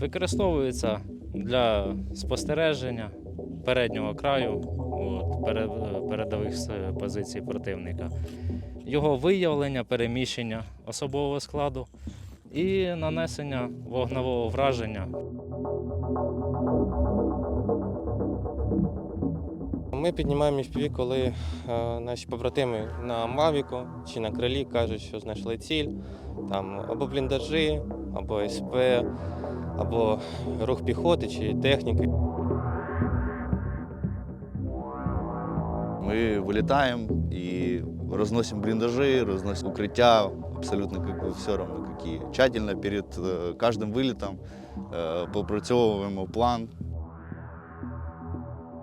Використовується для спостереження переднього краю от, передових позицій противника, його виявлення, переміщення особового складу і нанесення вогневого враження Ми піднімаємо FPV, коли е, наші побратими на Мавіку чи на крилі кажуть, що знайшли ціль, там або бліндажі, або СП, або рух піхоти чи техніки. Мы вылетаем и разносим блиндажи, разносим укрытия, абсолютно как бы все равно какие. Тщательно перед э, каждым вылетом э, попрацьовуємо план,